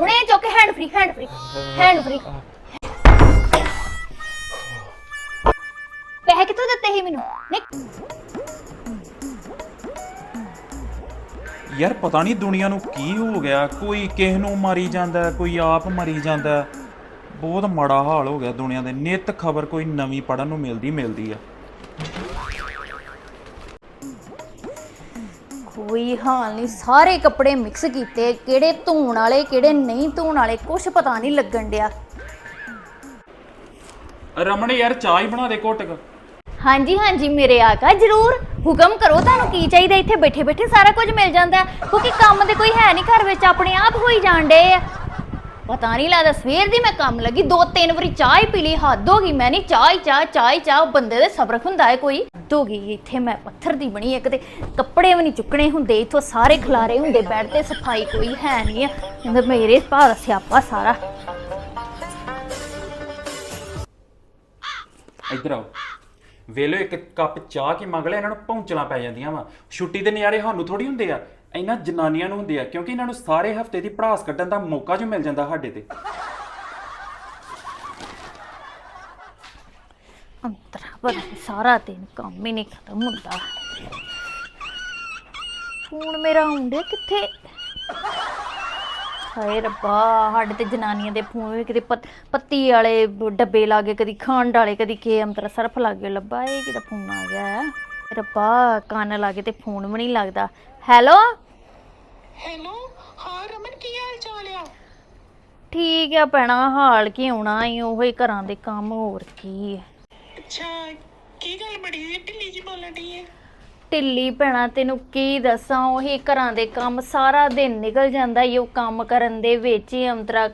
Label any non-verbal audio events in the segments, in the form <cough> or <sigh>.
ਹੁਣੇ ਚੁੱਕ hand free hand free hand free ਪੈਸੇ ਕਿੱਥੋਂ ਦਿੱਤੇ ਸੀ ਮੈਨੂੰ? ਨਹੀਂ ਯਾਰ ਪਤਾ ਨਹੀਂ ਦੁਨੀਆ ਨੂੰ ਕੀ ਹੋ ਗਿਆ। ਕੋਈ ਕਿਸ ਨੂੰ ਮਾਰੀ ਜਾਂਦਾ, ਕੋਈ ਆਪ ਮਰੀ ਜਾਂਦਾ। ਬਹੁਤ ਮਾੜਾ ਹਾਲ ਹੋ ਗਿਆ ਦੁਨੀਆ ਦੇ। ਨਿਤ ਖਬਰ ਕੋਈ ਨਵੀਂ ਪੜਨ ਨੂੰ ਮਿਲਦੀ ਮਿਲਦੀ ਆ। ਕੋਈ ਹਾਲ ਨਹੀਂ। ਸਾਰੇ ਕੱਪੜੇ ਮਿਕਸ ਕੀਤੇ। ਕਿਹੜੇ ਧੋਣ ਵਾਲੇ ਕਿਹੜੇ ਨਹੀਂ ਧੋਣ ਵਾਲੇ ਕੁਝ ਪਤਾ ਨਹੀਂ ਲੱਗਣ ਡਿਆ। ਰਮਣ ਯਾਰ ਚਾਹ ਹੀ ਬਣਾ ਦੇ ਘੁੱਟ ਕ ਹਾਂਜੀ ਹਾਂਜੀ ਮੇਰੇ ਆਕਾ ਜਰੂਰ। ਹੁਕਮ ਕਰੋ ਤੁਹਾਨੂੰ ਕੀ ਚਾਹੀਦਾ? ਇੱਥੇ ਬੈਠੇ ਬੈਠੇ ਸਾਰਾ ਕੁਝ ਮਿਲ ਜਾਂਦਾ ਹੈ, ਕਿਉਂਕਿ ਕੰਮ ਦੇ ਕੋਈ ਹੈ ਨਹੀਂ ਘਰ ਵਿੱਚ ਆਪਣੇ ਆਪ ਹੋਈ ਜਾਂਦੇ ਆ। ਪਤਾ ਨਹੀਂ ਲੱਗਦਾ ਸਵੇਰ ਦੀ ਮੈਂ ਕੰਮ ਲੱਗੀ ਦੋ ਤਿੰਨ ਵਾਰੀ ਚਾਹ ਹੀ ਪੀ ਲਈ ਹੱਦ ਹੋ ਗਈ। ਮੈਂ ਨਹੀਂ ਚਾਹ ਹੀ ਚਾਹ ਚਾਹ ਹੀ ਚਾਹ ਉਹ ਬੰਦੇ ਦੇ ਸਬਰ ਹੁੰਦਾ ਹੈ ਕੋਈ। ਹੱਦ ਹੋ ਗਈ ਇੱਥੇ ਮੈਂ ਪੱਥਰ ਦੀ ਬਣੀ ਇੱਕ ਤੇ ਕੱਪੜੇ ਵੀ ਨਹੀਂ ਚੁੱਕਣੇ ਹੁੰਦੇ। ਇੱਥੋਂ ਸਾਰੇ ਖਲਾਰੇ ਹੁੰਦੇ ਬੈੱਡ ਤੇ ਸਫ਼ਾਈ ਕੋਈ ਹੈ ਨਹੀਂ ਆ। ਮੇਰੇ ਭਾਰ ਸਿਆਪਾ ਸਾਰਾ। ਇੱਧਰ ਆਓ। ਵੇਲੋ ਇੱਕ ਕੱਪ ਚਾਹ ਕੀ ਮੰਗ ਲਿਆ? ਇਹਨਾਂ ਨੂੰ ਪਹੁੰਚਣਾ ਪੈ ਜਾਂਦੀਆਂ ਵਾ। ਛੁੱਟੀ ਦੇ ਨਿਆਰੇ ਸਾਨੂੰ ਥੋੜੀ ਹੁੰਦੇ ਆ। ਇਹਨਾਂ ਜਨਾਨੀਆਂ ਨੂੰ ਹੁੰਦੇ ਆ ਕਿਉਂਕਿ ਇਹਨਾਂ ਨੂੰ ਸਾਰੇ ਹਫ਼ਤੇ ਦੀ ਪੜਾਸ ਕੱਢਣ ਦਾ ਮੌਕਾ ਜੋ ਮਿਲ ਜਾਂਦਾ ਸਾਡੇ ਤੇ। ਅੰਤਰਾ। ਪਰ ਸਾਰਾ ਦਿਨ ਕੰਮ ਹੀ ਨਹੀਂ ਖਤਮ ਹੁੰਦਾ। ਫੋਨ ਮੇਰਾ ਹੁੰਦੇ ਕਿੱਥੇ? ਹਾਏ ਰੱਬਾ ਸਾਡੇ ਤੇ ਜਨਾਨੀਆਂ ਦੇ ਫੋਨ ਵੀ ਕਿਤੇ ਪੱਤ- ਪੱਤੀ ਵਾਲੇ ਡੱਬੇ ਲਾਗੇ ਕਦੀ ਖੰਡ ਵਾਲੇ ਕਦੀ ਕੇ ਅੰਤਰਾ ਸਰਫ ਲਾਗੇ ਲੱਭਾ ਇਹ ਕਿਹਦਾ ਫੋਨ ਆ ਗਿਆ ਹੈ? ਰੱਬਾ ਕੰਨ ਲਾਗੇ ਤੇ ਫੋਨ ਵੀ ਨਹੀਂ ਲੱਗਦਾ। ਹੈਲੋ? ਹੈਲੋ ਹਾਂ ਰਮਨ ਕੀ ਹਾਲ ਚਾਲ ਆ? ਠੀਕ ਆ ਪੈਣਾ ਹਾਲ ਕੀ ਆਉਣਾ ਈ ਉਹੀ ਘਰਾਂ ਦੇ ਕੰਮ ਹੋਰ ਕੀ ਹੈ? ਅੱਛਾ ਕੀ ਗੱਲ ਬੜੀ ਜਿਹੀ ਢਿੱਲੀ ਜੀ ਬੋਲਣ ਡਈ ਹੈ। ਢਿੱਲੀ ਭੈਣਾ ਤੈਨੂੰ ਕੀ ਦੱਸਾਂ? ਉਹੀ ਘਰਾਂ ਦੇ ਕੰਮ ਸਾਰਾ ਦਿਨ ਨਿਕਲ ਜਾਂਦਾ ਈ ਉਹ ਕੰਮ ਕਰਨ ਦੇ ਵਿੱਚ ਹੀ ਅੰਤਰਾ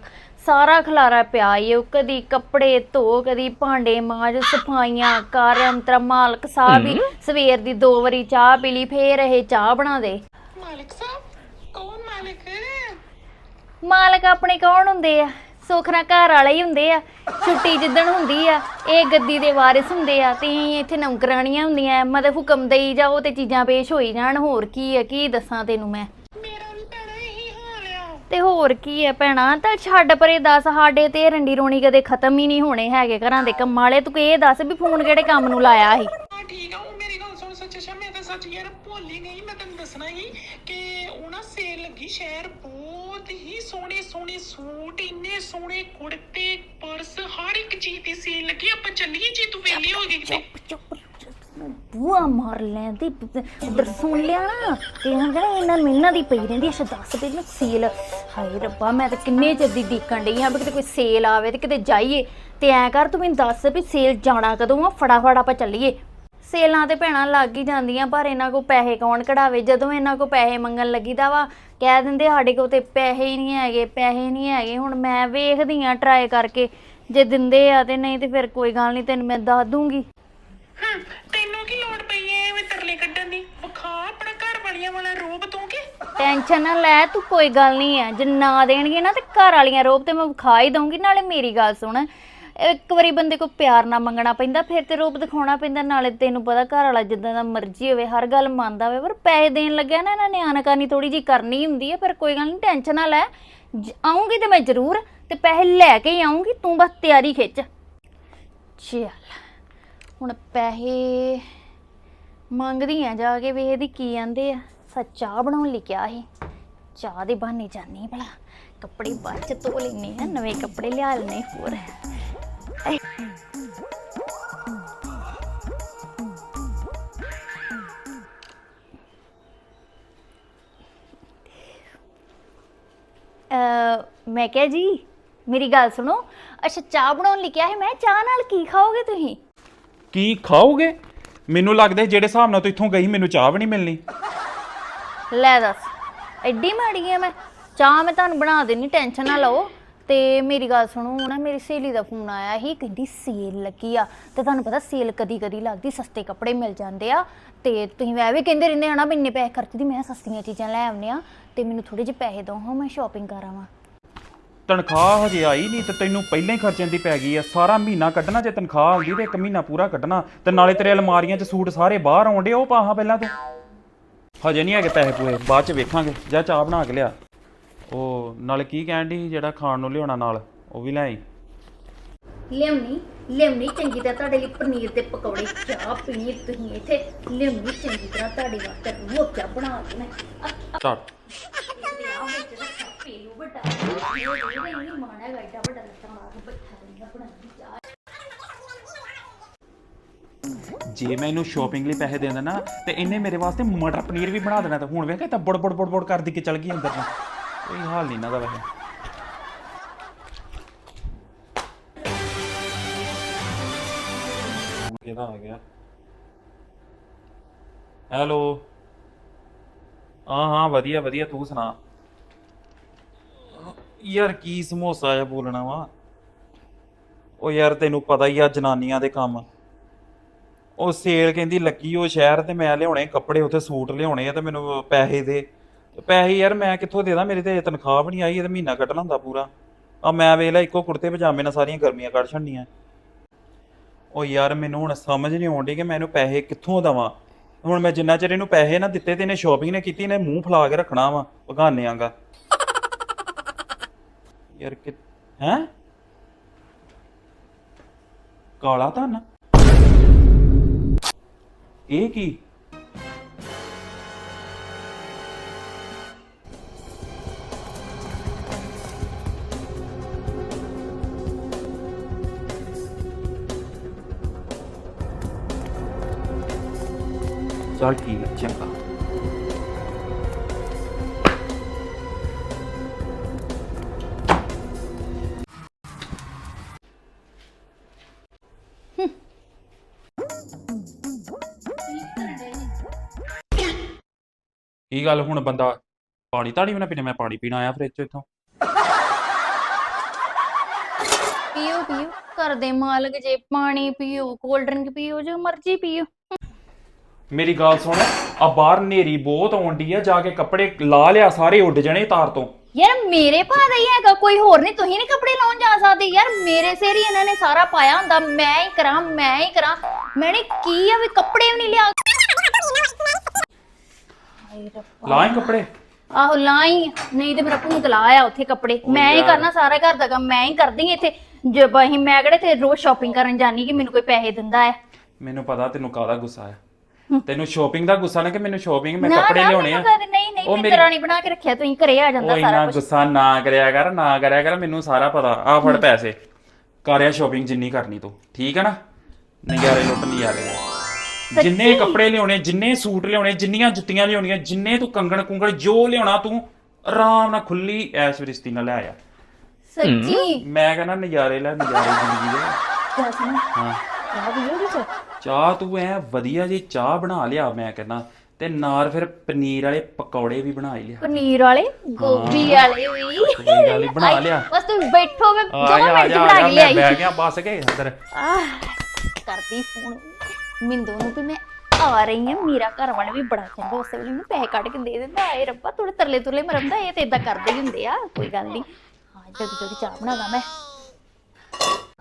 ਸਾਰਾ ਖਲਾਰਾ ਪਿਆ ਈ ਉਹ ਕਦੀ ਕੱਪੜੇ ਧੋ ਕਦੀ ਭਾਂਡੇ ਮਾਂਜ ਸਫਾਈਆਂ ਕਰ ਅੰਤਰਾ ਮਾਲਕ ਸਾਹਿਬ ਹੀ। ਸਵੇਰ ਦੀ ਦੋ ਵਾਰੀ ਚਾਹ ਪੀ ਲਈ ਫੇਰ ਇਹ ਚਾਹ ਬਣਾ ਦੇ। ਮਾਲਕ ਸਾਹਿਬ ਕੌਣ ਮਾਲਕ? ਮਾਲਕ ਆਪਣੇ ਕੌਣ ਹੁੰਦੇ ਆ? ਸੁਖਨਾ ਘਰ ਵਾਲੇ ਹੀ ਹੁੰਦੇ ਆ। ਛੁੱਟੀ ਜਿੱਦਣ ਹੁੰਦੀ ਆ ਇਹ ਗੱਦੀ ਦੇ ਵਾਰਿਸ ਹੁੰਦੇ ਆ ਤੇ ਅਸੀਂ ਇੱਥੇ ਨੌਕਰਾਣੀਆਂ ਹੁੰਦੀਆਂ ਮਤਲਬ ਹੁਕਮ ਦੇਈ ਜਾਓ ਤੇ ਚੀਜ਼ਾਂ ਪੇਸ਼ ਹੋਈ ਜਾਣ ਹੋਰ ਕੀ ਆ ਕੀ ਦੱਸਾਂ ਤੈਨੂੰ ਮੈਂ? ਮੇਰਾ ਵੀ ਭੈਣਾ ਇਹੀ ਹਾਲ ਆ। ਤੇ ਹੋਰ ਕੀ ਹੈ ਭੈਣਾ ਤਾਂ ਛੱਡ ਪਰੇ ਦੱਸ ਸਾਡੇ ਤੇ ਰੰਡੀ ਰੋਣੀ ਕਦੇ ਖਤਮ ਹੀ ਨਹੀਂ ਹੋਣੇ ਹੈਗੇ ਘਰਾਂ ਦੇ ਕੰਮਾਂ ਵਾਲੇ। ਤੂੰ ਇਹ ਦੱਸ ਵੀ ਫੋਨ ਕਿਹੜੇ ਕੰਮ ਨੂੰ ਲਾਇਆ ਸੀ? ਹਾਂ ਠੀਕ ਆ ਉਹ ਮੇਰੀ ਗੱਲ ਸੁਣ ਸੱਚ ਮੈਂ ਤਾਂ ਸੱਚ ਯਾਰ ਭੁੱਲ ਹੀ ਗਈ, ਮੈਂ ਤੈਨੂੰ ਦੱਸਣਾ ਸੀ ਕਿ ਉਹ ਨਾ ਸੇਲ ਲੱਗੀ ਸ਼ਹਿਰ ਬਹੁਤ ਹੀ ਸੋਹਣੇ ਸੋਹਣੇ ਸੂਟ, ਇੰਨੇ ਸੋਹਣੇ ਕੁੜਤੇ, ਪਰਸ, ਹਰ ਇੱਕ ਚੀਜ਼ ਦੀ ਸੇਲ ਲੱਗੀ, ਆਪਾਂ ਚੱਲੀਏ ਜੀ ਤੂੰ ਵੇਲੀ ਹੋ ਗਈ ਕਿਤੇ ਬੂਆ ਮਾਰ ਲੈਂਦੀ ਉਧਰ ਸੁਣ ਲਿਆ ਨਾ, ਤੇ ਹਾਂ ਜਿਹੜਾ ਇਹਨਾਂ ਨੂੰ ਇਹਨਾਂ ਦੀ ਪਈ ਰਹਿੰਦੀ ਅੱਛਾ ਦੱਸ ਦੇ ਨਾ ਸੇਲ। ਹਾਏ ਰੱਬਾ, ਮੈਂ ਤਾਂ ਕਿੰਨੇ ਚਿਰ ਦੀ ਡੀਕਣ ਡਈ ਆ ਵੀ ਕਿਤੇ ਕੋਈ ਸੇਲ ਆਵੇ ਤੇ ਕਿਤੇ ਜਾਈਏ। ਤੇ ਐ ਕਰ, ਤੂੰ ਮੈਨੂੰ ਦੱਸ ਵੀ ਸੇਲ ਜਾਣਾ ਕਦੋਂ ਆ, ਫਟਾਫਟ ਆਪਾਂ ਚੱਲੀਏ। ਸੇਲਾਂ ਤੇ ਭੈਣਾਂ ਲੱਗ ਹੀ ਜਾਂਦੀਆਂ ਪਰ ਇਹਨਾਂ ਕੋ ਪੈਸੇ ਕੌਣ ਕਢਾਵੇ? ਜਦੋਂ ਇਹਨਾਂ ਕੋ ਪੈਸੇ ਮੰਗਣ ਲੱਗੀਦਾ ਵਾ ਕਹਿ ਦਿੰਦੇ ਸਾਡੇ ਕੋਲ ਤੇ ਪੈਸੇ ਹੀ ਨਹੀਂ ਹੈਗੇ ਪੈਸੇ ਨਹੀਂ ਹੈਗੇ। ਹੁਣ ਮੈਂ ਵੇਖਦੀ ਆ ਟਰਾਈ ਕਰਕੇ ਜੇ ਦਿੰਦੇ ਆ ਤੇ ਨਹੀਂ ਤੇ ਫਿਰ ਕੋਈ ਗੱਲ ਨਹੀਂ ਤੈਨੂੰ ਮੈਂ ਦੱਸ ਦੂੰਗੀ। ਹਮ, ਤੈਨੂੰ ਕੀ ਲੋੜ ਪਈ ਐ ਐਵੇਂ ਤਰਲੇ ਕੱਢਣ ਦੀ? ਵਿਖਾ ਆਪਣਾ ਘਰ ਵਾਲੀਆਂ ਵਾਲਾ ਰੂਪ ਤੂੰ ਕਿ? ਟੈਨਸ਼ਨ ਨਾ ਲੈ ਤੂੰ ਕੋਈ ਗੱਲ ਨਹੀਂ ਹੈ ਜੇ ਨਾ ਦੇਣਗੇ ਨਾ ਤੇ ਘਰ ਵਾਲੀਆਂ ਰੋਬ ਤੇ ਮੈਂ ਵਿਖਾ ਹੀ ਦਊਂਗੀ ਨਾਲੇ ਮੇਰੀ ਗੱਲ ਸੁਣ। ਇੱਕ ਵਾਰੀ ਬੰਦੇ ਕੋ ਪਿਆਰ ਨਾਲ ਮੰਗਣਾ ਪੈਂਦਾ, ਫਿਰ ਤੇ ਰੂਪ ਦਿਖਾਉਣਾ ਪੈਂਦਾ, ਨਾਲੇ ਤੈਨੂੰ ਪਤਾ ਘਰ ਵਾਲਾ ਜਿੱਦਾਂ ਦਾ ਮਰਜ਼ੀ ਹੋਵੇ, ਹਰ ਗੱਲ ਮੰਨਦਾ ਹੋਵੇ ਪਰ ਪੈਸੇ ਦੇਣ ਲੱਗਿਆ ਨਾ ਇਹਨਾਂ ਨੇ ਆਨਕਾਨੀ ਥੋੜੀ ਜੀ ਕਰਨੀ ਹੁੰਦੀ ਹੈ ਪਰ ਕੋਈ ਗੱਲ ਨਹੀਂ, ਟੈਨਸ਼ਨ ਨਾ ਲੈ, ਜ- ਆਊਂਗੀ ਤੇ ਮੈਂ ਜ਼ਰੂਰ, ਤੇ ਪੈਸੇ ਲੈ ਕੇ ਹੀ ਆਊਂਗੀ, ਤੂੰ ਬਸ ਤਿਆਰੀ ਖਿੱਚ ਚੱਲ, ਹੁਣ ਪੈਸੇ ਮੰਗਦੀ ਆ ਜਾ ਕੇ ਵੇਖਦੀ ਕੀ ਆਂਦੇ ਆ ਸੱਚ ਚਾਹ ਬਣਾਉਣ ਲਈ ਕਿਹਾ ਸੀ, ਚਾਹ ਦੇ ਬਹਾਨੇ ਜਾਨੀ ਭਲਾ, ਕੱਪੜੇ ਬਾਅਦ ਚ ਧੋ ਲੈਨੇ ਆ, ਨਵੇਂ ਕੱਪੜੇ ਲਿਆ ਲੈਨੇ ਹੋਰ ਐ। ਅ ਮੈਂ ਕਿਹਾ ਜੀ ਮੇਰੀ ਗੱਲ ਸੁਣੋ। ਅੱਛਾ ਚਾਹ ਬਣਾਉਣ ਲਈ ਕਿਹਾ ਹੈ ਮੈਂ ਚਾਹ ਨਾਲ ਕੀ ਖਾਓਗੇ ਤੁਸੀਂ? ਕੀ ਖਾਓਗੇ? ਮੈਨੂੰ ਲੱਗਦਾ ਜਿਹੜੇ ਹਿਸਾਬ ਨਾਲ ਤੂੰ ਇੱਥੋਂ ਗਈ ਮੈਨੂੰ ਚਾਹ ਵੀ ਨਹੀਂ ਮਿਲਣੀ। ਲੈ ਦੱਸ ਐਡੀ ਮਾੜੀ ਆ ਮੈਂ। ਚਾਹ ਮੈਂ ਤੁਹਾਨੂੰ ਬਣਾ ਦੇਣੀ ਟੈਨਸ਼ਨ ਨਾ ਲਓ। ਤੇ ਮੇਰੀ ਗੱਲ ਸੁਣੋ ਨਾ ਮੇਰੀ ਸਹੇਲੀ ਦਾ ਫੋਨ ਆਇਆ ਸੀ, ਕਹਿੰਦੀ ਸੇਲ ਲੱਗੀ ਆ। ਤੇ ਤੁਹਾਨੂੰ ਪਤਾ ਸੇਲ ਕਦੀ ਕਦੀ ਲੱਗਦੀ, ਸਸਤੇ ਕੱਪੜੇ ਮਿਲ ਜਾਂਦੇ ਆ। ਤੇ ਤੁਸੀਂ ਵੈ ਕਹਿੰਦੇ ਰਹਿੰਦੇ ਹਨਾ ਵੀ ਇੰਨੇ ਪੈਸੇ ਖਰਚਦੀ, ਮੈਂ ਸਸਤੀਆਂ ਚੀਜ਼ਾਂ ਲੈ ਆਉਂਦੇ ਆ। ਤੇ ਮੈਨੂੰ ਥੋੜੇ ਜਿਹੇ ਪੈਸੇ ਦਿਓ, ਹਾਂ, ਮੈਂ ਸ਼ਾਪਿੰਗ ਕਰਾਵਾਂ ਤਨਖਾਹ ਹਜੇ ਆਈ ਨਹੀਂ ਤੇ ਤੈਨੂੰ ਪਹਿਲਾਂ ਹੀ ਖਰਚਣ ਦੀ ਪੈ ਗਈ ਆ। ਸਾਰਾ ਮਹੀਨਾ ਕੱਢਣਾ ਜੇ ਤਨਖਾਹ ਆਉਂਦੀ ਤੇ ਇੱਕ ਮਹੀਨਾ ਪੂਰਾ ਕੱਢਣਾ। ਤੇ ਨਾਲੇ ਤੇਰੇ ਅਲਮਾਰੀਆਂ 'ਚ ਸੂਟ ਸਾਰੇ ਬਾਹਰ ਆਉਂਦੇ ਉਹ ਪਾਹਾਂ ਪਹਿਲਾਂ ਤੂੰ। ਹਜੇ ਨਹੀਂ ਹੈਗੇ ਪੈਸੇ ਪੂਏ, ਬਾਅਦ 'ਚ ਵੇਖਾਂਗੇ। ਜਾ ਚਾਹ ਬਣਾ ਕੇ ਲਿਆ। ਉਹ ਨਾਲ ਕੀ ਕਹਿਣ ਦੀ ਜਿਹੜਾ ਖਾਣ ਨੂੰ ਲਿਆਉਣਾ ਨਾਲ ਉਹ ਵੀ ਲੈ ਆਈ। ਲਿਆਉਣੀ ਲਿਆਉਣੀ ਚੰਗੀ ਤਰ੍ਹਾਂ ਤੁਹਾਡੇ ਲਈ ਪਨੀਰ ਦੇ ਪਕੌੜੇ ਚਾਹ ਪੀਣੀ ਤੁਸੀਂ ਇੱਥੇ ਲਿਆਉਣੀ ਚੰਗੀ ਤਰ੍ਹਾਂ ਤੁਹਾਡੇ ਵਾਸਤੇ ਰੂਹ ਚਾਹ ਬਣਾ ਕੇ ਮੈਂ ਚੱਲ। ਇਹਦੇ ਆ ਵਿੱਚ ਰੱਖਾ ਪੇਲੂ ਵੱਡਾ ਇਹ ਨਹੀਂ ਮਾਣਾ ਗਾਇਡਾ ਵੱਡਾ ਲੱਤਾਂ ਮਾਰ ਕੇ ਬੱਠਾ ਨਹੀਂ ਬਣਾਉਣੀ ਚਾਹ ਜੇ ਮੈਂ ਇਹਨੂੰ ਸ਼ਾਪਿੰਗ ਲਈ ਪੈਸੇ ਦੇ ਦਿੰਦਾ ਨਾ ਤੇ ਇਹਨੇ ਮੇਰੇ ਵਾਸਤੇ ਮਟਰ ਪਨੀਰ ਵੀ ਬਣਾ ਦੇਣਾ ਤੇ ਹੁਣ ਵੇਖ ਇਹ ਤਾਂ ਬੜ ਬੜ ਬੜ ਬੜ ਕਰਦੀ ਕੇ ਚਲ ਗਈ ਅੰਦਰ ਨੂੰ। ਕੋਈ ਹਾਲ ਨਹੀਂ ਇਹਨਾਂ ਦਾ ਵੈਸੇ। ਕਿਹਦਾ ਆ ਗਿਆ? ਹੈਲੋ ਹਾਂ ਹਾਂ, ਵਧੀਆ ਵਧੀਆ, ਤੂੰ ਸੁਣਾ? ਯਾਰ ਕੀ ਸਮੋਸਾ ਆ ਬੋਲਣਾ ਵਾ? ਉਹ ਯਾਰ ਤੈਨੂੰ ਪਤਾ ਹੀ ਆ ਜਨਾਨੀਆਂ ਦੇ ਕੰਮ। ਉਹ ਸੇਲ ਕਹਿੰਦੀ ਲੱਗੀ ਉਹ ਸ਼ਹਿਰ ਤੇ ਮੈਂ ਲਿਆਉਣੇ ਕੱਪੜੇ, ਉੱਥੇ ਸੂਟ ਲਿਆਉਣੇ ਆ ਤੇ ਮੈਨੂੰ ਪੈਸੇ ਦੇ। ਪੈਸੇ ਯਾਰ ਮੈਂ ਕਿੱਥੋਂ ਦੇ ਦੇਦਾ ਮੇਰੀ ਤੇ ਤਨਖਾਹ ਵੀ ਨਹੀਂ ਆਈ, ਇਹ ਤੇ ਮਹੀਨਾ ਕੱਢਣਾ ਹੁੰਦਾ ਪੂਰਾ। ਆ ਮੈਂ ਵੇਖ ਲੈ ਇੱਕੋ ਕੁੜਤੇ ਪਜਾਮੇ ਨਾਲ ਸਾਰੀਆਂ ਗਰਮੀਆਂ ਕੱਢ ਛੱਡੀਆਂ ਉਹ ਯਾਰ ਮੈਨੂੰ ਹੁਣ ਸਮਝ ਨਹੀਂ ਆਉਂਦੀ ਕਿ ਮੈਂ ਇਹਨੂੰ ਪੈਸੇ ਕਿੱਥੋਂ ਦਵਾਂ। ਹੁਣ ਮੈਂ ਜਿੰਨਾ ਚਿਰ ਇਹਨੂੰ ਪੈਸੇ ਨਾ ਦਿੱਤੇ ਤੇ ਇਹਨੇ ਸ਼ਾਪਿੰਗ ਨੇ ਕੀਤੀ, ਇਹਨੇ ਮੂੰਹ ਫਲਾ ਕੇ ਰੱਖਣਾ ਵਾ ਬਗਾਨਿਆਂਗਾ ਯਾਰ ਕਿ, ਹੈ? ਕਾਲਾ ਧਨ? ਇਹ ਕੀ? ਚਲ ਠੀਕ ਹੈ ਚੰਗਾ ਕੀ ਗੱਲ ਹੁਣ ਬੰਦਾ ਪਾਣੀ ਤਾਂ ਨਹੀਂ ਪੀਣਾ ਮੈਂ ਪਾਣੀ ਪੀਣ ਆਇਆ ਫ੍ਰਿਜ ਚੋਂ ਇੱਥੋਂ। ਪੀਓ ਪੀਓ ਘਰ ਦੇ ਮਾਲਕ ਜੇ ਪਾਣੀ ਪੀਓ ਕੋਲਡ ਡਰਿੰਕ ਪੀਓ ਜੋ ਮਰਜ਼ੀ ਪੀਓ। ਮੇਰੀ ਗੱਲ ਸੁਣ ਆ ਬਾਹਰ ਨੇਰੀ ਬਹੁਤ ਆਉਂਦੀ ਆ ਜਾ ਕੇ ਕੱਪੜੇ ਲਾ ਲਿਆ ਸਾਰੇ ਉੱਡ ਜਾਣੇ ਤਾਰ ਤੋਂ। ਯਾਰ ਮੇਰੇ ਭਾ ਦਾ ਹੀ ਹੈਗਾ ਕੋਈ ਹੋਰ ਨਹੀਂ ਤੁਸੀਂ ਨਹੀਂ ਕੱਪੜੇ ਲਾਉਣ ਜਾ ਸਕਦੇ। ਯਾਰ ਮੇਰੇ ਸਿਰ ਹੀ ਇਹਨਾਂ ਨੇ ਸਾਰਾ ਪਾਇਆ ਹੁੰਦਾ ਮੈਂ ਹੀ ਕਰਾਂ ਮੈਂ ਹੀ ਕਰਾਂ। ਮੈਨੇ ਕੀ ਆ ਵੀ ਕੱਪੜੇ ਵੀ ਨਹੀਂ ਲਿਆ। ਹਾਏ ਰੱਬਾ। ਲਾਏ ਕੱਪੜੇ। ਆਹੋ ਲਾਈ ਨਹੀਂ ਤੇ ਮੇਰਾ ਭੂਤ ਲਾਇਆ ਉੱਥੇ ਕੱਪੜੇ। ਮੈਂ ਹੀ। ਕਰਨਾ ਸਾਰਾ ਘਰ ਦਾ ਕੰਮ ਮੈਂ ਹੀ ਕਰਦੀ ਹਾਂ ਇੱਥੇ। ਜੇ ਬਹੀਂ ਮੈਂ ਕਿਹੜੇ ਤੇ ਰੋਜ਼ ਸ਼ਾਪਿੰਗ ਕਰਨ ਜਾਨੀ ਕਿ ਮੈਨੂੰ ਕੋਈ ਪੈਸੇ ਦਿੰਦਾ ਹੈ? ਮੈਨੂੰ ਪਤਾ ਤੈਨੂੰ ਕਾਹਦਾ ਗੁੱਸਾ ਆ ਤੈਨੂੰ ਸ਼ਾਪਿੰਗ ਦਾ ਗੁੱਸਾ ਨਾ ਕਿ ਮੈਨੂੰ ਸ਼ਾਪਿੰਗ ਮੈਂ ਕੱਪੜੇ ਲਿਆਉਣੇ ਆ। ਨਹੀਂ ਨਹੀਂ ਉਹ ਮੇਰੀ- ਕਰਾਣੀ ਬਣਾ ਕੇ ਰੱਖਿਆ ਤੁਸੀਂ ਘਰੇ ਆ ਉਹ ਜਾਂਦਾ ਇੰਨਾ ਸਾਰਾ ਕੁਝ ਗੁੱਸਾ ਨਾ ਕਰਿਆ ਕਰ ਨਾ ਕਰਿਆ ਕਰ ਮੈਨੂੰ ਸਾਰਾ ਪਤਾ। ਆ ਫੜ ਪੈਸੇ। ਕਰਿਆ ਸ਼ਾਪਿੰਗ ਜਿੰਨੀ ਕਰਨੀ ਤੂੰ। ਠੀਕ ਹੈ ਨਾ? ਨਜ਼ਾਰੇ ਲੁੱਟ ਨਜ਼ਾਰੇ ਜਿੰਨੇ ਕੱਪੜੇ ਲਿਆਉਣੇ ਜਿੰਨੇ ਸੂਟ ਲਿਆਉਣੇ ਜਿੰਨੀਆਂ ਜੁੱਤੀਆਂ ਲਿਆਉਣੀਆਂ ਜਿੰਨੇ ਤੂੰ ਕੰਗਣ ਕੁੰਗਣ ਜੋ ਲਿਆਉਣਾ ਤੂੰ ਆਰਾਮ ਨਾਲ ਖੁੱਲੀ ਐਸ਼ ਵਿਰਸਤੀ ਨਾਲ ਲੈ ਆਇਆ ਸੱਚੀ? ਮੈਂ ਕਹਿੰਦਾ ਨਜ਼ਾਰੇ ਲੈ ਨਜ਼ਾਰੇ ਜ਼ਿੰਦਗੀ ਦੇ। ਦੱਸ ਨਾ। ਹਾਂ। ਚਾਹ ਤੂੰ ਐ ਵਧੀਆ ਜੀ ਚਾਹ ਬਣਾ ਲਿਆ ਮੈਂ ਕਹਿੰਦਾ। ਤੇ ਨਾਲ ਫਿਰ ਪਨੀਰ ਵਾਲੇ ਪਕੌੜੇ ਵੀ ਬਣਾ ਹੀ ਲਿਆ। ਪਨੀਰ ਵਾਲੇ? ਗੋਭੀ ਵਾਲੇ ਵੀ? ਗੱਲ ਨੀ, ਬਣਾ ਲਿਆ। ਬਸ ਤੁਸੀਂ ਬੈਠੋ ਮੈਂ ਆ ਜਾ ਆ ਜਾ ਬਣਾ ਆ ਕੇ ਜਾ, ਲਿਆਈ। ਮੈਂ ਬਹਿ ਗਿਆ ਬਸ ਕੇ ਅੰਦਰ। ਆਹ, ਕਰਦੀ ਫੋਨ। ਮਿੰਦੋ ਨੂੰ ਵੀ ਮੈਂ ਆ ਰਹੀ ਹਾਂ ਮੇਰਾ ਘਰ ਵਾਲਾ ਵੀ ਬੜਾ ਚੰਗਾ ਉਸੇ ਵੇਲੇ ਮੈਨੂੰ ਪੈਸੇ ਕੱਢ ਕੇ ਦੇ ਦਿੰਦਾ। ਆਏ ਰੱਬਾ ਥੋੜੇ ਤਰਲੇ ਤੁਰਲੇ ਮਰੰਦਾ ਇਹ ਤੇ ਇਦਾਂ ਕਰਦੇ ਹੀ ਹੁੰਦੇ ਆ ਕੋਈ ਗੱਲ ਨਹੀਂ ਹਾਂ ਜਲਦੀ ਜਲਦੀ ਚਾਹ ਬਣਾਦਾ ਮੈਂ।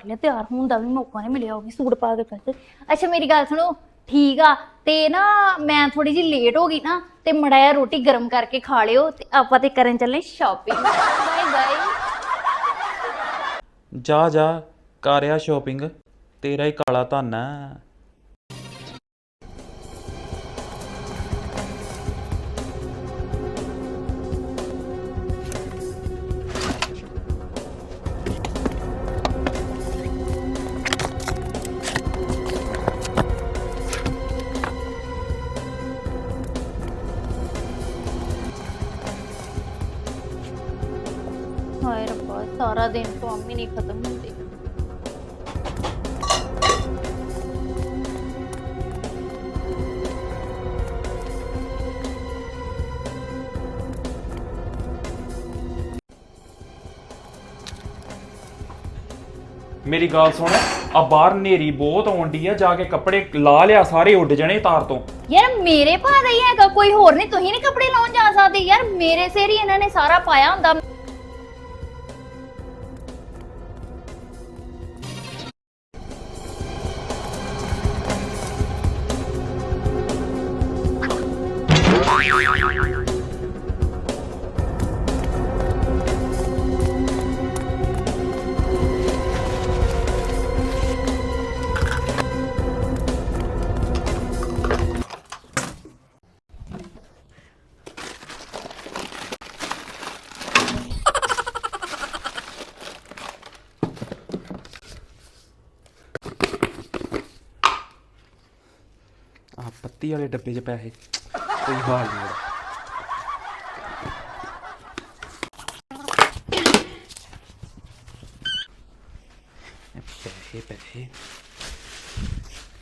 ਲੈ ਤਿਆਰ ਹੋਣ ਦਾ ਵੀ ਮੌਕਾ ਨਹੀਂ ਮਿਲਿਆ, ਉਹ ਵੀ ਸੂਟ ਪਾ ਕੇ ਫਿਰ ਅੱਛਾ, ਮੇਰੀ ਗੱਲ ਸੁਣੋ, ਠੀਕ ਆ, ਤੇ ਨਾ ਮੈਂ ਥੋੜੀ ਜਿਹੀ ਲੇਟ ਹੋ ਗਈ ਨਾ, ਤੇ ਮੜਾਇਆ ਰੋਟੀ ਗਰਮ ਕਰਕੇ ਖਾ ਲਿਓ, ਤੇ ਆਪਾਂ ਤੇ ਕਰਨ ਚੱਲੇ ਸ਼ਾਪਿੰਗ ਬਾਏ ਬਾਏ ਜਾ ਜਾ, ਕਰਿਆ ਸ਼ਾਪਿੰਗ ਤੇਰਾ ਹੀ ਕਾਲਾ ਧਨ ਹੈ ਸਾਰਾ ਦਿਨ ਕੰਮ ਹੀ ਨਹੀਂ ਖਤਮ ਹੁੰਦੇ। ਮੇਰੀ ਗੱਲ ਸੁਣ ਆ ਬਾਹਰ ਨੇਰੀ ਬਹੁਤ ਆਉਂਦੀ ਆ ਜਾ ਕੇ ਕੱਪੜੇ ਲਾ ਲਿਆ ਸਾਰੇ ਉੱਡ ਜਾਣੇ ਤਾਰ ਤੋਂ। ਯਾਰ ਮੇਰੇ ਭਾ ਦਾ ਹੀ ਹੈਗਾ ਕੋਈ ਹੋਰ ਨਹੀਂ ਤੁਸੀਂ ਨਹੀਂ ਕੱਪੜੇ ਲਾਉਣ ਜਾ ਸਕਦੇ। ਯਾਰ ਮੇਰੇ ਸਿਰ ਹੀ ਇਹਨਾਂ ਨੇ ਸਾਰਾ ਪਾਇਆ ਹੁੰਦਾ। ਪੱਤੀ ਵਾਲੇ ਡੱਬੇ 'ਚ ਪੈਸੇ। ਕੋਈ ਹਾਲ ਨਹੀਂ ਉਹਦਾ ਪੈਸੇ ਪੈਸੇ।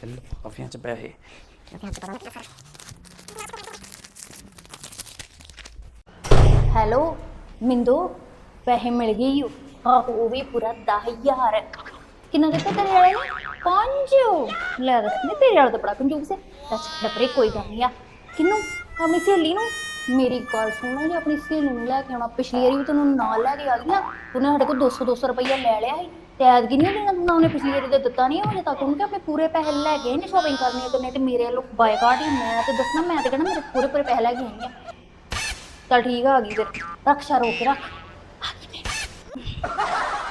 ਲਿਫਾਫਿਆਂ 'ਚ ਪੈਸੇ। ਹੈਲੋ, ਮਿੰਦੋ, ਪੈਸੇ ਮਿਲ ਗਏ ਯੂ। ਹਾਂ ਉਹ ਵੀ ਪੂਰਾ 10000 ਕਿੰਨਾ ਦਿੱਤਾ ਤੇਰੇ ਵਾਲੇ ਨੇ ਪੰਜ ਲੈ ਦੱਸ ਨਹੀਂ ਤੇਰੇ ਵਾਲਾ ਤਾਂ ਬੜਾ ਕੰਜੂਸ ਹੈ। ਦੱਸ, ਡੱਬਰੇ, ਕੋਈ ਗੱਲ ਨਹੀਂ ਆ। ਕਿਨੂੰ? ਆਪਣੀ ਸਹੇਲੀ ਨੂੰ? ਮੇਰੀ ਗੱਲ ਸੁਣਨਾ ਜੇ ਆਪਣੀ ਸਹੇਲੀ ਨੂੰ ਲੈ ਕੇ ਆਉਣਾ, ਪਿਛਲੀ ਵਾਰੀ ਵੀ ਤੈਨੂੰ ਨਾਲ ਲੈ ਕੇ ਆ ਗਈਆਂ, ਉਹਨੇ ਸਾਡੇ ਕੋਲ 200 200 ਰੁਪਈਆ ਲੈ ਲਿਆ ਸੀ। ਤੇ ਐਤਕੀ ਨਹੀਂ ਲੈਣਾ ਤੂੰ ਉਹਨੇ ਪਿਛਲੀ ਵਾਰੀ ਤਾਂ ਦਿੱਤਾ ਨਹੀਂ ਹਜੇ ਤੱਕ। ਉਹਨੂੰ ਕਿ ਆਪਣੇ ਪੂਰੇ ਪੈਸੇ ਲੈ ਕੇ ਨਹੀਂ ਸ਼ਾਪਿੰਗ ਕਰਨੀ ਹੈ ਕਰਨੀ ਤੇ ਮੇਰੇ ਵੱਲੋਂ ਬਾਈਕਾਟ ਹੀ ਮੈਂ ਤੇ ਦੱਸਣਾ, ਮੈਂ ਤੇ ਕਹਿਣਾ ਮੇਰੇ ਪੂਰੇ ਪੂਰੇ ਪੈਸੇ ਲੈ ਕੇ ਆਈ ਆ। ਚਲ ਠੀਕ ਆ ਆ ਗਈ ਫਿਰ। ਰਕਸ਼ਾ ਰੋ ਕੇ ਰੱਖ। ਆ ਗਈ ਮੈਂ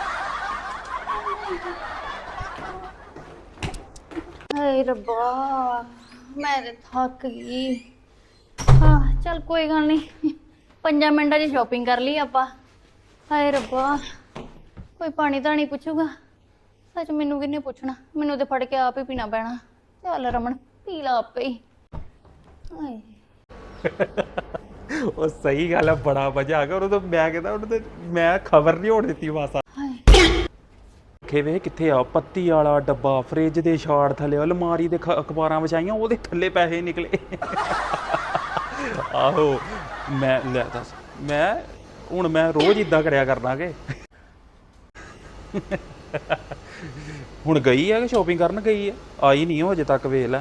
ਹਾਏ ਰੱਬਾ, ਮੈਂ ਤੇ ਥੱਕ ਗਈ। ਹਾਂ ਚਲ ਕੋਈ ਗੱਲ ਨਹੀਂ ਪੰਜਾਂ ਮਿੰਟਾਂ 'ਚ ਸ਼ਾਪਿੰਗ ਕਰ ਲਈ ਆਪਾਂ। ਹਾਏ ਰੱਬਾ, ਕੋਈ ਪਾਣੀ ਤਾਂ ਨਹੀਂ ਪੁੱਛੂਗਾ? ਸੱਚ ਮੈਨੂੰ ਕਿੰਨੇ ਪੁੱਛਣਾ? ਮੈਨੂੰ ਤੇ ਫੜ ਕੇ ਆਪ ਹੀ ਪੀਣਾ ਪੈਣਾ। ਚੱਲ ਰਮਨ, ਪੀ ਲਾ ਆਪੇ ਹੀ। ਹਾਏ। ਉਹ ਸਹੀ ਗੱਲ ਆ, ਬੜਾ ਮਜ਼ਾ ਆ ਗਿਆ। ਉਹਨੂੰ ਤਾਂ ਮੈਂ ਕਹਿੰਦਾ ਉਹਨੂੰ ਤੇ ਮੈਂ ਖਬਰ ਨਹੀਂ ਹੋਣ ਦਿੱਤੀ ਵਾਸਾ ਵੇ ਕਿੱਥੇ ਆ? ਪੱਤੀ ਵਾਲਾ ਡੱਬਾ, ਫ੍ਰਿਜ ਦੇ ਛਾੜ ਥੱਲੇ, ਅਲਮਾਰੀ ਦੇ ਅਖਬਾਰਾਂ ਵਿਛਾਈਆਂ ਉਹਦੇ ਥੱਲੇ ਪੈਸੇ ਨਿਕਲੇ। ਆਹੋ, ਮੈਂ, ਲੈ ਦੱਸ, ਮੈਂ, ਹੁਣ ਮੈਂ ਰੋਜ਼ ਇਦਾਂ ਕਰਿਆ ਕਰਨਾਗੇ ਹੁਣ ਗਈ ਆ ਕਿ ਸ਼ਾਪਿੰਗ ਕਰਨ? ਗਈ ਆ। ਆਈ ਨਹੀਂ ਉਹ ਅਜੇ ਤੱਕ, ਵੇਖ ਲੈ।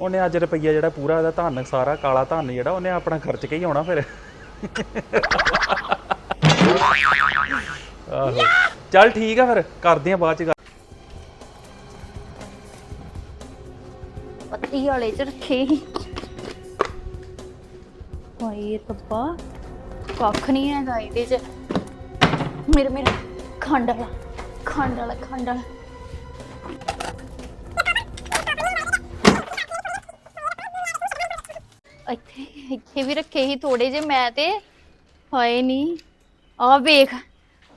ਉਹਨੇ ਅੱਜ ਰੁਪਈਆ ਜਿਹੜਾ ਪੂਰਾ, ਉਹਦਾ ਧਨ, ਸਾਰਾ ਕਾਲਾ ਧਨ ਜਿਹੜਾ, ਉਹਨੇ ਆਪਣਾ ਖਰਚ ਕੇ ਹੀ ਆਉਣਾ ਫਿਰ। ਆਹੋ। ਚੱਲ ਠੀਕ ਆ ਫਿਰ, ਕਰਦੇ ਆ ਬਾਅਦ ਚ ਗੱਲ। ਪੱਤੀ ਵਾਲੇ ਚ ਰੱਖੇ ਸੀ ਹਾਏ ਰੱਬਾ ਕੱਖ ਨਹੀਂ ਹੈਗਾ ਇਹਦੇ ਚ। ਮੇਰੇ ਮੇਰੇ ਖੰਡ ਵਾਲਾ ਖੰਡ ਵਾਲਾ ਖੰਡ ਵਾਲਾ। ਇੱਥੇ ਇੱਥੇ ਵੀ ਰੱਖੇ ਸੀ ਥੋੜੇ ਜੇ ਮੈਂ ਤੇ। ਹਾਏ ਨਹੀਂ ਆ ਵੇਖ।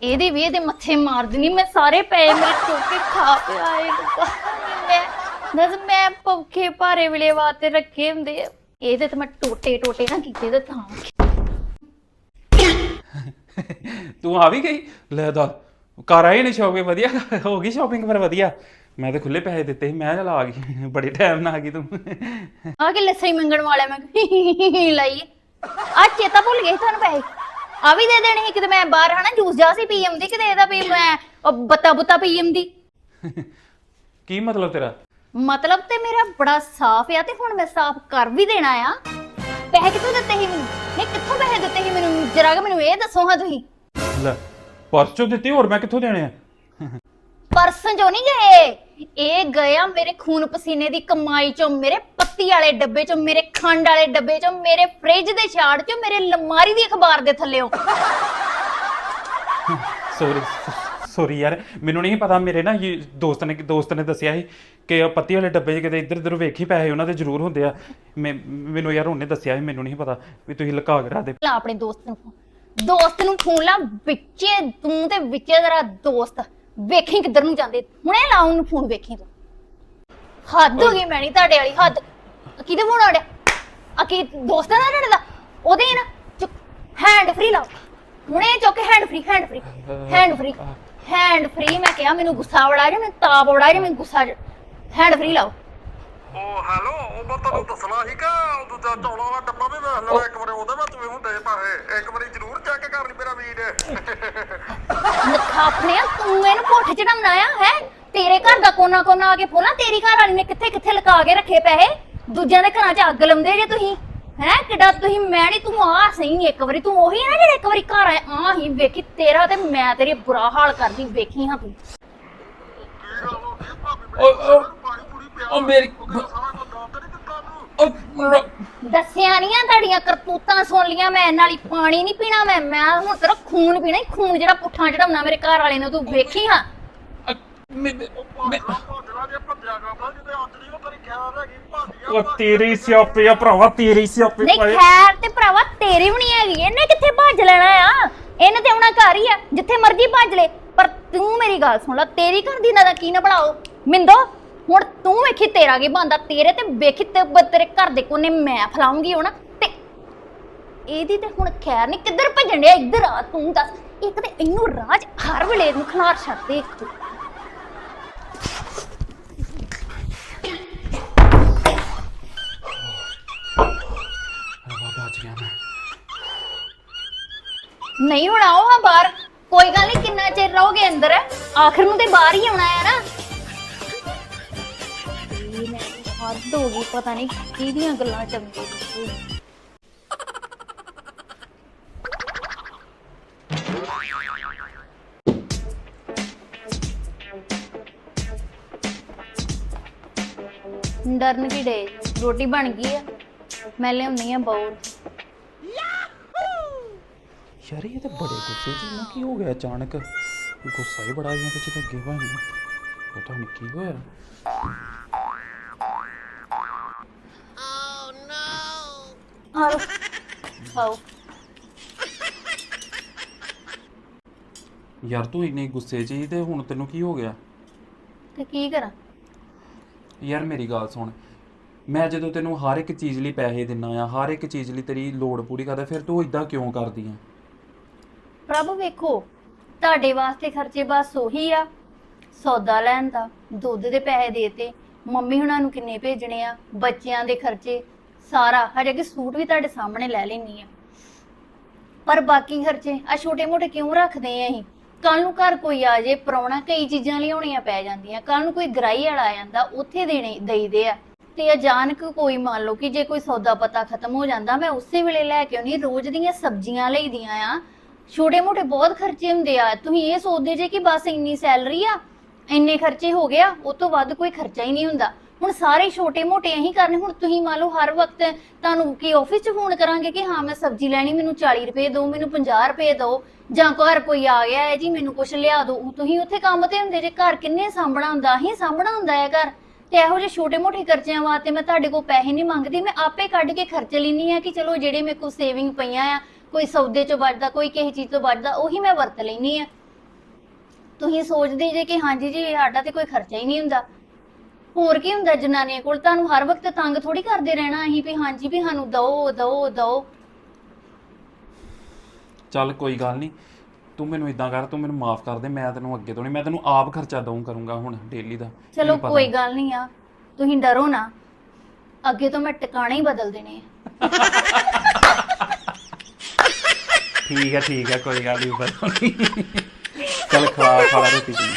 ਇਹਦੇ ਵੀ ਇਹਦੇ ਮੱਥੇ ਮਾਰ ਦੇਣੀ ਮੈਂ ਸਾਰੇ ਪਏ ਮੇਰੇ ਚੋਕੇ ਖਾ ਪਿਆ ਇਹ ਮੈਂ ਦੱਸ ਮੈਂ ਭੁੱਖੇ ਭਾਰੇ ਵੇਲੇ ਵਾਸਤੇ ਰੱਖੇ ਹੁੰਦੇ ਆ। ਇਹਦੇ ਤੇ ਮੈਂ ਟੋਟੇ ਟੋਟੇ ਨਾ ਕੀਤੇ ਤੇ ਤਾਂ ਤੂੰ ਆ ਵੀ ਗਈ? ਲੈ ਦਾ ਕਰ ਆਈ ਨੇ ਸ਼ਾਪਿੰਗ ਵਧੀਆ? ਹੋ ਗਈ ਸ਼ਾਪਿੰਗ ਫਿਰ ਵਧੀਆ? ਮੈਂ ਤੇ ਖੁੱਲੇ ਪੈਸੇ ਦਿੱਤੇ ਸੀ ਮੈਂ ਚੱਲ ਆ ਗਈ। ਬੜੇ ਟਾਈਮ ਨਾਲ ਆ ਗਈ ਤੂੰ। ਆ ਕੇ ਲੱਸੀ ਮੰਗਣ ਵਾਲਾ ਮੈਂ ਲਈ ਆ ਚੇਤਾ ਭੁੱਲ ਗਈ ਤੁਹਾਨੂੰ ਪੈਸੇ? ਆ ਵੀ ਦੇ ਦੇਣੇ ਸੀ ਕਿਤੇ ਮੈਂ ਬਾਹਰ ਹਨਾ ਜੂਸ ਜਾ ਸੀ ਪੀਐਮ ਦੀ ਕਿਤੇ ਇਹਦਾ ਵੀ ਮੈਂ ਉਹ ਬੱਤਾ ਬੁੱਤਾ ਪੀਐਮ ਦੀ <laughs> ਕੀ ਮਤਲਬ ਤੇਰਾ? ਮਤਲਬ ਤੇ ਮੇਰਾ ਬੜਾ ਸਾਫ਼ ਆ ਤੇ ਹੁਣ ਮੈਂ ਸਾਫ਼ ਕਰ ਵੀ ਦੇਣਾ ਆ। ਪੈਸੇ ਕਿੱਥੋਂ ਦਿੱਤੇ ਸੀ ਮੈਨੂੰ? ਨਹੀਂ ਕਿੱਥੋਂ ਪੈਸੇ ਦਿੱਤੇ ਸੀ ਮੈਨੂੰ? ਜਰਾ ਕਿ ਮੈਨੂੰ ਇਹ ਦੱਸੋ ਹਾਂ ਤੁਸੀਂ। ਲੈ ਪਰਚੋ ਦਿੱਤੇ ਹੋਰ ਮੈਂ ਕਿੱਥੋਂ ਦੇਣੇ ਆ? ਪਰਸਨ ਜੋ ਨਹੀਂ ਗਏ। ਇਹ ਗਿਆ ਮੇਰੇ ਖੂਨ ਪਸੀਨੇ ਦੀ ਕਮਾਈ ਚੋਂ ਮੇਰੇ ਪੱਤੀ ਵਾਲੇ ਡੱਬੇ ਚੋਂ ਮੇਰੇ ਖੰਡ ਵਾਲੇ ਡੱਬੇ ਚੋਂ ਮੇਰੇ ਫ੍ਰਿਜ ਦੇ ਛਾੜ ਚੋਂ ਮੇਰੇ ਲਮਾਰੀ ਦੀ ਅਖਬਾਰ ਦੇ ਥੱਲੇੋਂ। ਸੌਰੀ ਸੌਰੀ ਯਾਰ ਮੈਨੂੰ ਨਹੀਂ ਪਤਾ ਮੇਰੇ ਨਾ ਇਹ ਦੋਸਤ ਨੇ ਦੋਸਤ ਨੇ ਦੱਸਿਆ ਸੀ ਕਿ ਉਹ ਪੱਤੀ ਵਾਲੇ ਡੱਬੇ 'ਚ ਕਿਤੇ ਇੱਧਰ ਉੱਧਰ ਵੇਖੀ ਪੈਸੇ ਉਹਨਾਂ ਦੇ ਜ਼ਰੂਰ ਹੁੰਦੇ ਆ। ਮੈਂ ਮੈਨੂੰ ਯਾਰ ਉਹਨੇ ਦੱਸਿਆ ਸੀ ਮੈਨੂੰ ਨਹੀਂ ਪਤਾ ਵੀ ਤੁਸੀਂ ਲੁਕਾ ਕੇ ਰੱਖ ਦੇ। ਲਾ ਆਪਣੇ ਦੋਸਤ ਨੂੰ। ਦੋਸਤ ਨੂੰ ਫੋਨ ਲਾ ਵਿੱਚੇ ਤੂੰ ਤੇ ਵਿੱਚੇ ਤੇਰਾ ਦੋਸਤ। ਵੇਖੀ ਕਿੱਧਰ ਨੂੰ ਜਾਂਦੇ? ਹੁਣੇ ਲਾ ਉਹਨੂੰ ਫੋਨ ਵੇਖੀ ਤੂੰ। ਹੱਦ ਹੋ ਗਈ ਮੈਂ ਤੁਹਾਡੇ ਵਾਲੀ, ਹੱਦ। ਕਿਹਦੇ ਫੋਨ ਆੜਿਆ ਆ ਕੀ ਦੋਸਤ ਦਾ ਤੁਹਾਡੇ ਦਾ? ਉਹਦੇ ਹੀ ਨਾ। ਚੁੱਕ ਹੈਂਡ ਫ੍ਰੀ ਲਾਓ। ਹੁਣੇ ਚੁੱਕ hand free hand free hand free hand free ਮੈਂ ਕਿਹਾ ਮੈਨੂੰ ਗੁੱਸਾ ਬੜਾ ਜਾ ਮੈਨੂੰ ਤਾਪ ਬੜਾ ਜਾ ਮੈਨੂੰ ਗੁੱਸਾ ਹੈਂਡ ਫ੍ਰੀ ਲਾਓ। ਉਹ ਹੈਲੋ ਉਹ ਮੈਂ ਤੁਹਾਨੂੰ ਦੱਸਣਾ ਸੀ ਕਿ ਉਹ ਦੂਜਾ ਚੌਲਾਂ ਵਾਲਾ ਡੱਬਾ ਵੀ ਵੇਖ ਲੈਣਾ ਇੱਕ ਵਾਰੀ ਉਹਦੇ ਵਿੱਚ ਵੀ ਹੁੰਦੇ ਪੈਸੇ। ਇੱਕ ਵਾਰੀ ਜ਼ਰੂਰ ਚੈੱਕ ਕਰ ਲਈ ਮੇਰਾ ਵੀਰ। ਨਖਾਪਣਿਆ ਤੂੰ ਇਹਨੂੰ ਪੁੱਠ ਚੜਾਉਣਾ ਆ ਹੈ? ਤੇਰੇ ਘਰ ਦਾ ਕੋਨਾ ਕੋਨਾ ਆ ਕੇ ਫੋਲਾ ਤੇਰੀ ਘਰ ਵਾਲੀ ਨੇ ਕਿੱਥੇ ਕਿੱਥੇ ਲਗਾ ਕੇ ਰੱਖੇ ਪੈਸੇ? ਦੂਜਿਆਂ ਦੇ ਘਰਾਂ 'ਚ ਅੱਗ ਲਾਉਂਦੇ ਜੇ ਤੁਸੀਂ ਹੈ? ਕਿੱਡਾ ਤੁਸੀਂ ਮੈਂ ਨਹੀਂ ਤੂੰ ਆ ਸਹੀ ਇੱਕ ਵਾਰੀ ਤੂੰ ਉਹੀ ਹੈ ਨਾ ਜਿਹੜਾ ਇੱਕ ਵਾਰੀ ਘਰ ਆਇਆ ਆ ਹੀ ਵੇਖੀ ਤੇਰਾ ਤੇ ਮੈਂ ਤੇਰੀ ਬੁਰਾ ਹਾਲ ਕਰਦੀ ਵੇਖੀ ਹਾਂ ਤੂੰ। ਪਿਆ ਉਹ ਮੇਰੀ ਉਹ ਦੱਸਿਆ ਨਹੀਂ ਆ ਤੁਹਾਡੀਆਂ ਕਰਤੂਤਾਂ ਸੁਣ ਲੀਆਂ ਮੈਂ ਨਾਲੀ ਪਾਣੀ ਨਹੀਂ ਪੀਣਾ ਮੈਂ ਮੈਂ ਹੁਣ ਤੇਰਾ ਖੂਨ ਪੀਣਾ ਈ, ਖੂਨ ਜਿਹੜਾ ਪੁੱਠਾ ਚੜਾਉਣਾ ਮੇਰੇ ਘਰ ਵਾਲੇ ਨੂੰ ਤੂੰ ਵੇਖੀ ਹਾਂ ਭਾਜਣਾ ਭਾਜਣਾ ਜੇ ਭੱਜਿਆ ਕਰਦਾ ਜਿੱਤੇ ਅੱਜ ਨਹੀਂ ਉਹ ਤੇਰੀ ਖਿਆਲ ਹੈਗੀ ਭਾਜੀਆ ਉਹ ਤੇਰੀ ਸਿਆਪੇ ਆ ਭਰਾਵਾ ਤੇਰੀ ਸਿਆਪੇ ਨਹੀਂ ਪਾਏ ਖੈਰ ਤੇ ਭਰਾਵਾ ਤੇਰੀ ਵੀ ਨਹੀਂ ਹੈਗੀ ਇਹਨੇ ਕਿੱਥੇ ਭੱਜ ਲੈਣਾ ਆ? ਇਹਨੇ ਤੇ ਆਉਣਾ ਘਰ ਹੀ ਆ ਜਿੱਥੇ ਮਰਜ਼ੀ ਭੱਜ ਲੈ। ਪਰ ਤੂੰ ਮੇਰੀ ਗੱਲ ਸੁਣ ਲੈ ਤੇਰੀ ਘਰ ਦੀ ਨਾ ਦਾ ਕੀ ਨਾ ਬਣਾਓ ਮਿੰਦੋ ਹੁਣ ਤੂੰ ਵੇਖੀ ਤੇਰਾ ਕੀ ਬੰਦਾ ਤੇਰੇ ਤੇ ਵੇਖੀ ਤੇ ਬ- ਤੇਰੇ ਘਰ ਦੇ ਕੋਨੇ ਮੈਂ ਫਲਾਉਂਗੀ ਹੁਣ, ਤੇ ਇਹਦੀ ਤੇ ਹੁਣ ਖੈਰ ਨਹੀਂ ਕਿੱਧਰ ਭੱਜਣ ਡਿਆ ਇੱਧਰ ਆ ਤੂੰ ਦੱਸ। ਇੱਕ ਤੇ ਇਹਨੂੰ ਰਾਜ ਹਰ ਵੇਲੇ ਇਹਨੂੰ ਖਲਾਰ ਛੱਡਦੇ ਇੱਕ ਤੂੰ। ਰੱਬਾ ਬਚ ਗਿਆ ਮੈਂ ਨਹੀਂ ਹੁਣ ਆਓ ਹਾਂ ਬਾਹਰ, ਕੋਈ ਗੱਲ ਨਹੀਂ ਕਿੰਨਾ ਚਿਰ ਰਹੋਗੇ ਅੰਦਰ? ਆਖਰ ਨੂੰ ਤੇ ਬਾਹਰ ਹੀ ਆਉਣਾ ਹੈ ਨਾ। ਹੱਦ ਹੋ ਗਈ, ਪਤਾ ਨਹੀਂ ਕਿਹਦੀਆਂ ਗੱਲਾਂ ਚੰਗੀ ਡਰਨ ਕੀ ਡੇ ਰੋਟੀ ਬਣ ਗਈ ਆ। ਮੈਂ ਲਿਆਉਣੀ ਆ ਬਾਉਲ ਯਾਰ, ਇਹ ਤਾਂ ਬੜੇ ਗੁੱਸੇ 'ਚ ਨਾ ਕੀ ਹੋ ਗਿਆ ਅਚਾਨਕ? ਗੁੱਸਾ ਹੀ ਬੜਾ ਗਿਆ ਤੇ ਜਿੱਦ ਅੱਗੇ ਭਾਈ ਪਤਾ ਨਹੀਂ ਕੀ ਹੋਇਆ। ਆਓ ਆਓ ਯਾਰ ਤੂੰ ਇੰਨੇ ਗੁੱਸੇ 'ਚ ਸੀ ਤੇ ਹੁਣ ਤੈਨੂੰ ਕੀ ਹੋ ਗਿਆ? ਤੇ ਕੀ ਕਰਾਂ? ਯਾਰ ਮੇਰੀ ਗੱਲ ਸੁਣ। ਮੈਂ ਜਦੋਂ ਤੈਨੂੰ ਹਰ ਇੱਕ ਚੀਜ਼ ਲਈ ਪੈਸੇ ਦਿੰਨਾ ਆ ਹਰ ਇੱਕ ਚੀਜ਼ ਲਈ ਤੇਰੀ ਲੋੜ ਪੂਰੀ ਕਰਦਾ ਫਿਰ ਤੂੰ ਇਦਾਂ ਕਿਉਂ ਕਰਦੀ ਆ? ਪ੍ਰਭ ਵੇਖੋ ਤੁਹਾਡੇ ਵਾਸਤੇ ਖਰਚੇ ਬਸ ਉਹੀ ਆ। ਸੌਦਾ ਲੈਣ ਦਾ ਦੁੱਧ ਦੇ ਪੈਸੇ ਦੇਤੇ ਮੰਮੀ ਹੁਣਾਂ ਨੂੰ ਕਿੰਨੇ ਭੇਜਣੇ ਆ ਬੱਚਿਆਂ ਦੇ ਖਰਚੇ ਸਾਰਾ, ਹਜੇ ਕਿ ਸੂਟ ਵੀ ਤੁਹਾਡੇ ਸਾਹਮਣੇ ਲੈ ਲੈਣੀ ਆ। ਪਰ ਬਾਕੀ ਖਰਚੇ ਆ ਛੋਟੇ ਮੋਟੇ ਕਿਉਂ ਰੱਖਦੇ ਆ ਅਸੀਂ? ਕੱਲ ਨੂੰ ਘਰ ਕੋਈ ਆ ਜੇ, ਪ੍ਰਾਹੁਣਾ ਕਈ ਚੀਜ਼ਾਂ ਲਿਆਉਣੀਆਂ ਪੈ ਜਾਂਦੀਆਂ। ਕੱਲ ਨੂੰ ਕੋਈ ਗਰਾਈ ਵਾਲਾ ਆ ਜਾਂਦਾ, ਉੱਥੇ ਦੇਣੇ, ਦੇਈਦੇ ਆ। ਤੇ ਅਚਾਨਕ ਕੋਈ ਮੰਨ ਲਓ ਕਿ ਜੇ ਕੋਈ ਸੌਦਾ ਪਤਾ ਖਤਮ ਹੋ ਜਾਂਦਾ, ਮੈਂ ਉਸੇ ਵੇਲੇ ਲੈ ਕੇ ਆਉਣੀ ਰੋਜ਼ ਦੀਆਂ ਸਬਜ਼ੀਆਂ ਲਈਦੀਆਂ ਆ। ਛੋਟੇ ਮੋਟੇ ਬਹੁਤ ਖਰਚੇ ਹੁੰਦੇ ਆ। ਤੁਸੀਂ ਇਹ ਸੋਚਦੇ ਜੇ ਕਿ ਬਸ ਇੰਨੀ ਸੈਲਰੀ ਆ, ਇੰਨੇ ਖਰਚੇ ਹੋ ਗਿਆ, ਉਹ ਤੋਂ ਵੱਧ ਕੋਈ ਖਰਚਾ ਹੀ ਨਹੀਂ ਹੁੰਦਾ। ਹੁਣ ਸਾਰੇ ਛੋਟੇ ਮੋਟੇ ਇਹੀ ਕਰਨੇ, ਹੁਣ ਤੁਸੀਂ ਮੰਨ ਲਓ ਹਰ ਵਕਤ ਤੁਹਾਨੂੰ ਕੀ ਆਫਿਸ 'ਚ ਫੋਨ ਕਰਾਂਗੇ ਕਿ ਹਾਂ ਮੈਂ ਸਬਜ਼ੀ ਲੈਣੀ, ਮੈਨੂੰ 40 ਰੁਪਏ ਦਿਓ, ਮੈਨੂੰ 50 ਰੁਪਏ ਦਿਓ, ਜਾਂ ਘਰ ਕੋਈ ਆ ਗਿਆ ਹੈ ਜੀ, ਮੈਨੂੰ ਕੁਝ ਲਿਆ ਦਿਓ ਤੁਸੀਂ ਉੱਥੇ ਕੰਮ ਤੇ ਹੁੰਦੇ, ਜੇ ਘਰ ਕਿੰਨੇ ਸਾਂਭਣਾ ਹੁੰਦਾ ਹੀ ਸਾਂਭਣਾ ਹੁੰਦਾ ਹੈ ਘਰ। ਤੇ ਇਹੋ ਜਿਹੇ ਛੋਟੇ ਮੋਟੇ ਖਰਚਿਆਂ ਵਾਸਤੇ ਮੈਂ ਤੁਹਾਡੇ ਕੋਲ ਪੈਸੇ ਨਹੀਂ ਮੰਗਦੀ, ਮੈਂ ਆਪੇ ਕੱਢ ਕੇ ਖਰਚ ਲੈਣੀ ਆ ਕਿ ਚਲੋ ਜਿਹੜੇ ਮੇਰੇ ਕੋਲ ਸੇਵਿੰਗ ਪਈਆਂ ਆ, ਕੋਈ ਸੌਦੇ ਚੋਂ ਬਚਦਾ ਕੋਈ ਕਿਸੇ ਚੀਜ਼ ਤੋਂ ਬਚਦਾ ਉਹੀ ਮੈਂ ਵਰਤ ਲੈਣੀ ਆ ਤੁਸੀਂ ਸੋਚਦੇ ਜੇ ਕਿ ਹਾਂਜੀ ਜੀ, ਸਾਡਾ ਤੇ ਕੋਈ ਖਰਚਾ ਹੀ ਨਹੀਂ ਹੁੰਦਾ। ਹੋਰ ਕੀ ਹੁੰਦਾ ਜਨਾਨੀਆਂ ਕੋਲ? ਤੁਹਾਨੂੰ ਹਰ ਵਕਤ ਤੰਗ ਥੋੜੀ ਕਰਦੇ ਰਹਿਣਾ ਅਸੀਂ ਵੀ ਹਾਂਜੀ ਵੀ ਸਾਨੂੰ ਦਓ ਦਓ ਦਓ। ਚੱਲ ਕੋਈ ਗੱਲ ਨਹੀਂ ਤੂੰ ਮੈਨੂੰ ਇਦਾਂ ਕਰ ਤੂੰ ਮੈਨੂੰ ਮਾਫ ਕਰ ਦੇ ਮੈਂ ਤੈਨੂੰ ਅੱਗੇ ਤੋਂ ਨਹੀਂ ਮੈਂ ਤੈਨੂੰ ਆਪ ਖਰਚਾ ਦਊਂ ਕਰੂੰਗਾ ਹੁਣ ਡੇਲੀ ਦਾ ਚਲੋ ਮੈਨੂੰ ਪਤਾ। ਕੋਈ ਗੱਲ ਨਹੀਂ ਆ ਤੁਸੀਂ ਡਰੋ ਨਾ ਅੱਗੇ ਤੋਂ ਮੈਂ ਟਿਕਾਣੇ ਹੀ ਬਦਲ ਦੇਣੇ ਆ। ਠੀਕ ਹੈ ਠੀਕ ਹੈ ਕੋਈ ਗੱਲ ਨਹੀਂ ਬਸ ਚੱਲ ਖਵਾ ਖਵਾ ਰੋਟੀ ਤੂੰ।